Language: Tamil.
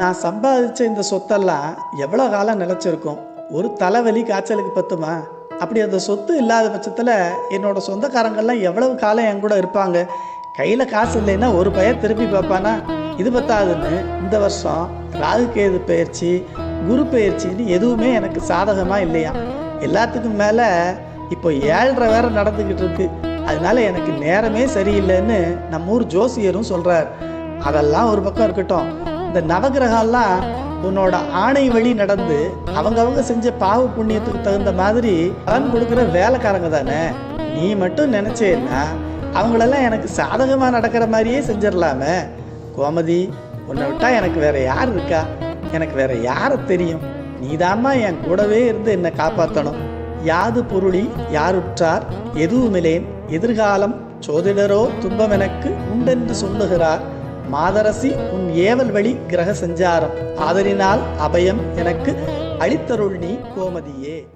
நான் சம்பாதிச்ச இந்த சொத்தெல்லாம் எவ்வளோ காலம் நிலச்சிருக்கும்? ஒரு தலைவலி காய்ச்சலுக்கு பத்துமா? அப்படி அந்த சொத்து இல்லாத பட்சத்தில் என்னோட சொந்தக்காரங்கள்லாம் எவ்வளவு காலம் என் கூட இருப்பாங்க? கையில் காசு இல்லைன்னா ஒரு பையன் திருப்பி பார்ப்பானா? இது பத்தாதுன்னு இந்த வருஷம் ராகு கேது பயிற்சி குரு பயிற்சின்னு எதுவுமே எனக்கு சாதகமாக இல்லையா? எல்லாத்துக்கும் மேலே இப்போ ஏழ்ரை வேற நடந்துக்கிட்டு இருக்கு. அதனால எனக்கு நேரமே சரியில்லைன்னு நம்ம ஊர் ஜோசியரும் சொல்கிறார் அதெல்லாம் ஒரு பக்கம் இருக்கட்டும். இந்த நவகிரகம்லாம் உன்னோட ஆணை வழி நடந்து அவங்கவங்க செஞ்ச பாவ புண்ணியத்துக்கு தகுந்த மாதிரி பலன் கொடுக்குற வேலைக்காரங்க தானே. நீ மட்டும் நினைச்சேன்னா அவங்களெல்லாம் எனக்கு சாதகமாக நடக்கிற மாதிரியே செஞ்சிடலாமே. கோமதி உன்னை விட்டா எனக்கு வேற யார் இருக்கா? எனக்கு வேற யாரை தெரியும்? நீதாம்மா என் கூடவே இருந்து என்னை காப்பாற்றணும் யாது பொருளி யாருற்றார்? எதுவுமிலேன். எதிர்காலம் சோதிடரோ துன்பம் எனக்கு உண்டென்று சொல்லுகிறார். மாதரசி உன் ஏவல் வழி கிரக சஞ்சாரம். ஆதரினால் அபயம் எனக்கு அளித்தருள் நீ கோமதியே.